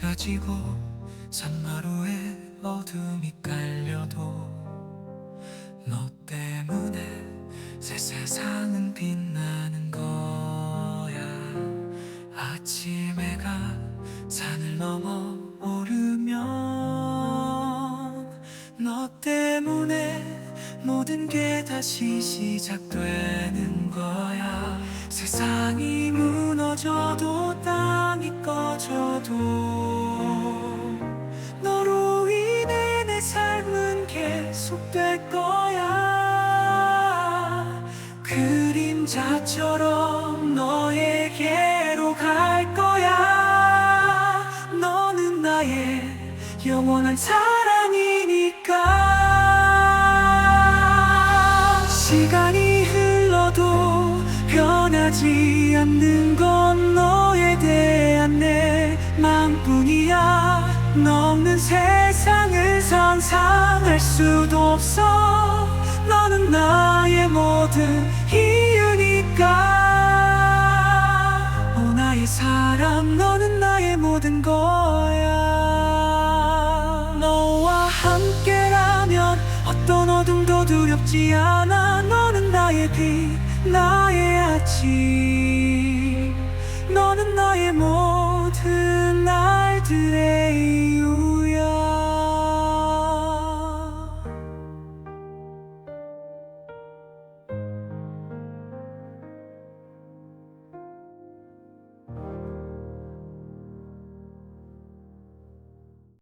꺼지고 산마루에 어둠이 깔려도 너 때문에 새 세상은 빛나는 거야. 아침 해가 산을 넘어 오르면 너 때문에 모든 게 다시 시작되는 거야. 세상이 무너져도 땅이 꺼져도 너로 인해 내 삶은 계속될 거야. 그림자처럼 너에게로 갈 거야. 너는 나의 영원한 사랑이니까. 시간이 흘러도 변하지 않는 건 너는 세상을 상상할 수도 없어. 너는 나의 모든 이유니까. 오 나의 사람 너는 나의 모든 거야. 너와 함께라면 어떤 어둠도 두렵지 않아. 너는 나의 빛 나의 아침. 너는 나의 모든 날들의